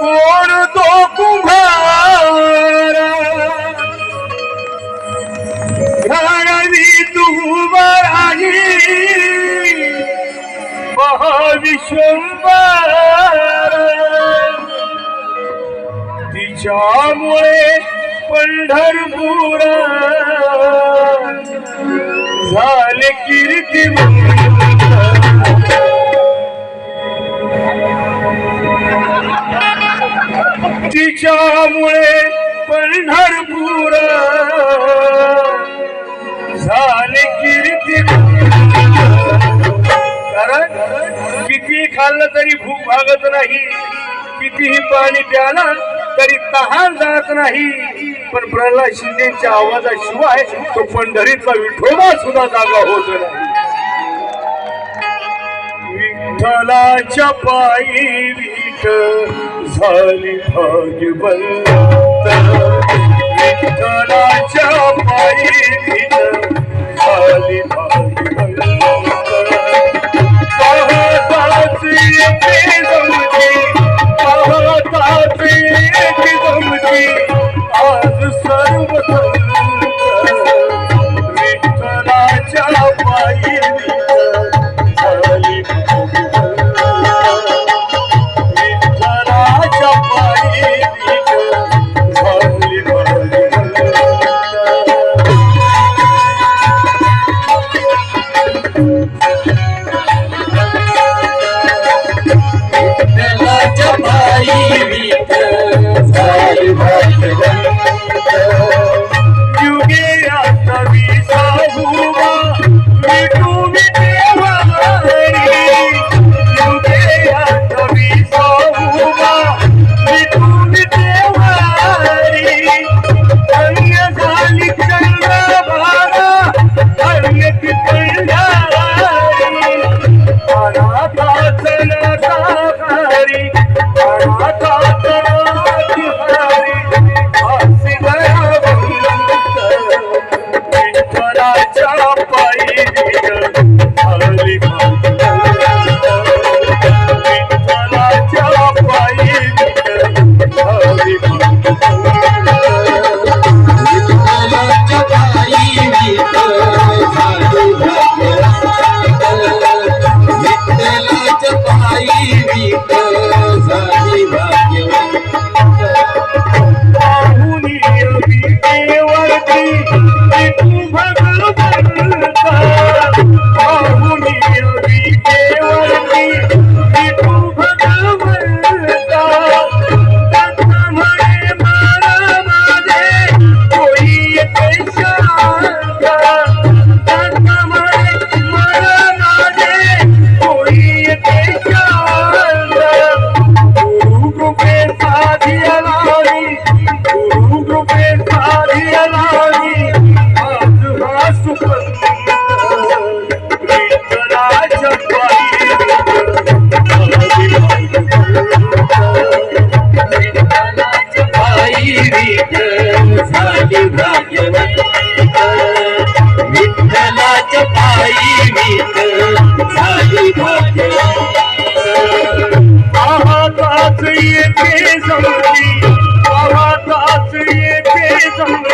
माती कोण तो कुंभार घावी तू राही महाविश्वंबर तिच्यामुळे पंढरपूर झाले कीर्ती मुळे पंढरपूर झाले कीर्ती. कारण किती खाल्लं तरी भूक भागत नाही. कितीही पाणी प्याला तरी तहान जात नाही. पण प्रल्हाद शिंदेच्या आवाजाशिवाय तो पंढरीतला विठोबा सुद्धा जागा होत नाही. विठ्ठलाच्या पायी विठ झाली भाग्यवंत विठ्ठलाच्या पायी विठ झाली भाग्यवंत पाहताच येते जमती पाहताच येते जमती आज सर्व विठ्ठलाच्या पायी Hey. आहा आवाज येते जमली आवाज के जमली